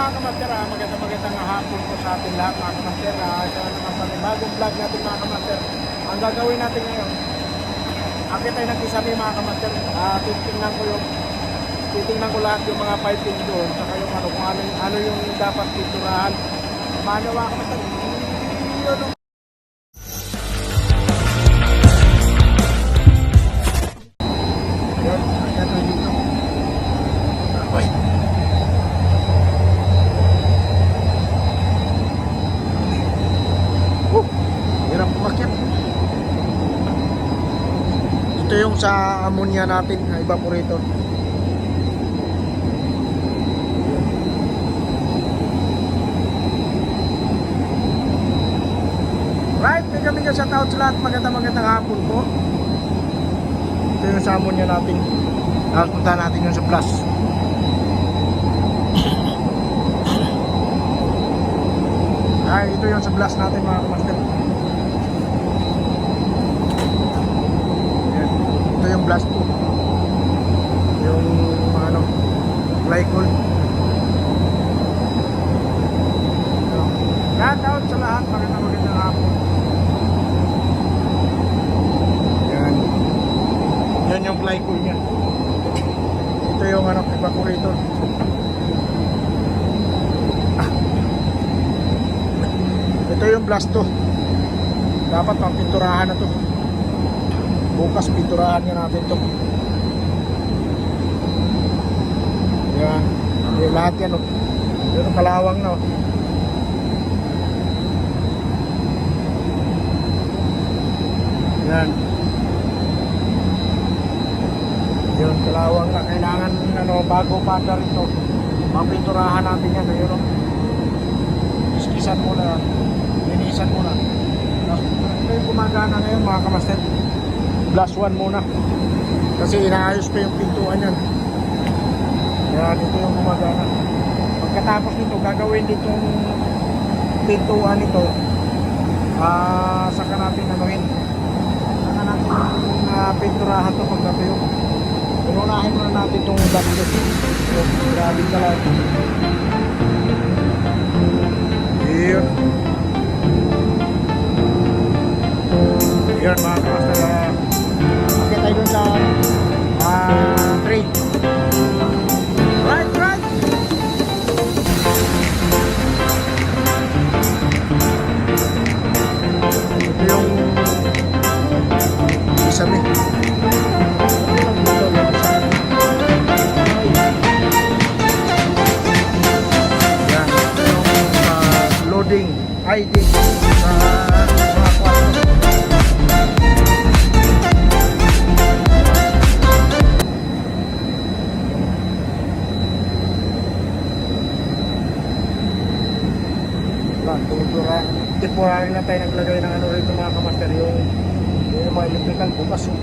mga kamaster, ah, maganda magandang hapon po sa ating lahat mga kamaster. Na naman panibagong vlog natin mga kamaster. Ang gagawin natin ngayon, akit tayo ng kisame mga kamaster. Ah, titingnan ko yung titingnan ko lahat yung mga piping doon saka yung ano kung ano, ano yung dapat pinturahan. Paano mga kamaster? Yun, sa ammonia natin, na evaporator. Right, may kami ka shout out sa lahat. Magandang magandang hapon po. Ito yung sa ammonia natin. Tapos punta natin yung sa plus. Ay, ito yung sa blast natin mga kamaster. Ayan. Ito yung blast po. Yung ano, glycol. Shout out sa lahat. Magandang magandang hapon. Yan. Yan yung glycol niya. Ito yung ano, evaporator. Ito yung blasto. Dapat pang pinturahan na to. Bukas pinturahan nga natin to. Yan. Yung lahat yan. Oh. Yun ang kalawang na. Oh. Yan. Yun, kalawang na. Kailangan ano, bago panda rito. Mapinturahan natin yan. Ayun, oh iskisan muna, linisan muna. Tapos yung gumagana ngayon mga kamaster. Plus one muna. Kasi inaayos pa yung pintuan yan. Yan, ito yung gumagana. Pagkatapos nito, gagawin dito yung pintuan nito. Ah, saka natin anuhin. Saka natin uh, pinturahan to pagkatayo. Unahin muna natin itong dashboard. So, grabe ka lang. Yun. Yun mga Okay tayo dun sa ah, trade. Right, right. Ito yung isami. Yan, ah, loading ID sa mga Yan, tumutura. Temporary na tayo naglagay ng ano rito mga kamaster yung yung mga electrical bukas oh.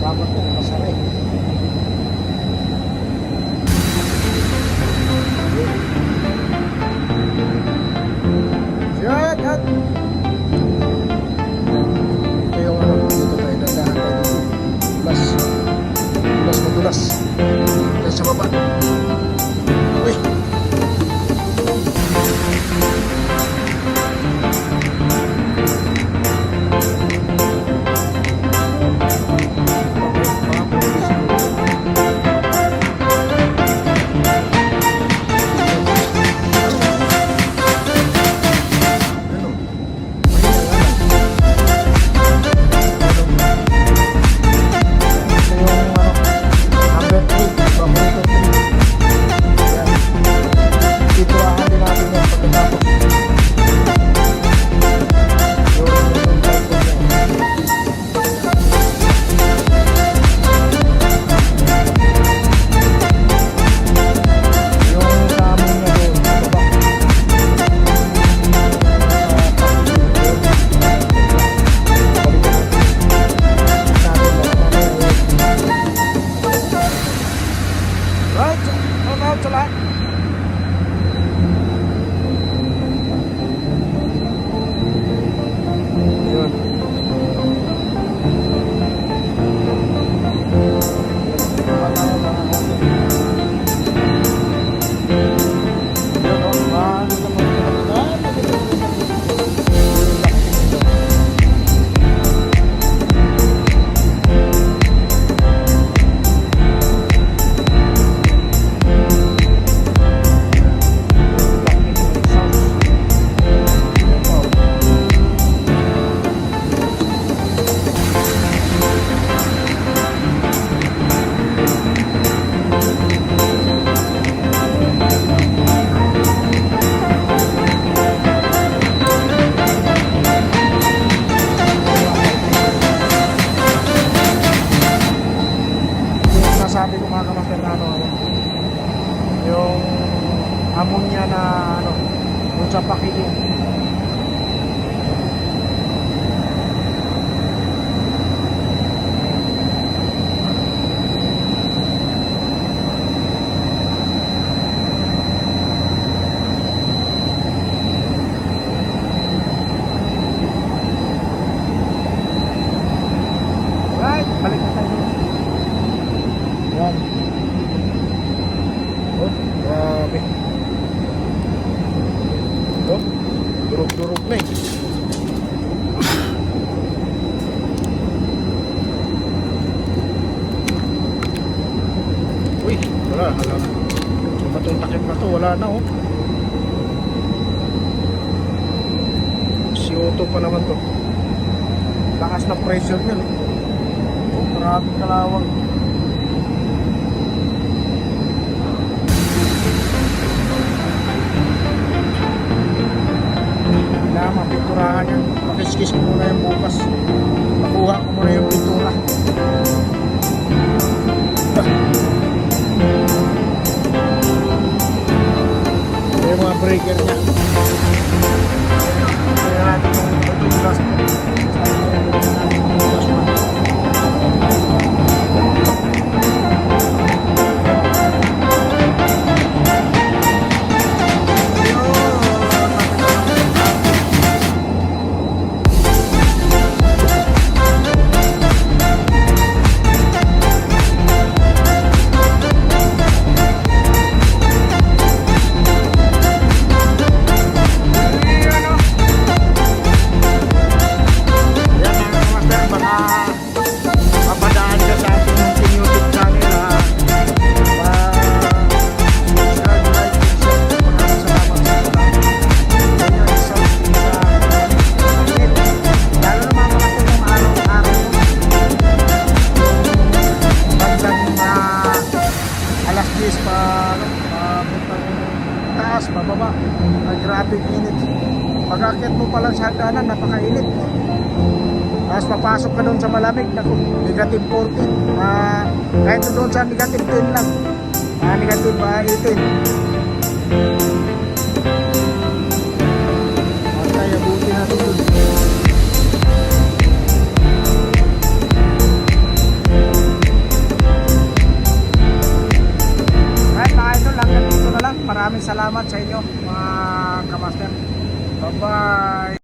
Ko nakasara eh. Ammonia na ano, dun sa packaging. Right, balik na tayo. Yan. Oh, grabe. Oh, durog-durog na eh. Uy, wala, wala. Batong takip na to, wala na oh. CO2 pa naman to. Lakas na pressure niya. Oh, maraming kalawang. Mapinturahan yan. Pakiskis ko muna yung bukas. Makuha ko muna yung pintura. Ito yung mga breaker niya. 10 pa, ano, papuntang taas, pababa. Ay, grabe init. Pag-akit mo pa lang sa hagdanan, napakainit. Tapos papasok ka doon sa malamig, naku, negative 14. Ah, kahit doon sa negative 10 lang. Ah, negative ah, 18. Patay, abuti. Maraming salamat sa inyo mga kamaster. Bye-bye.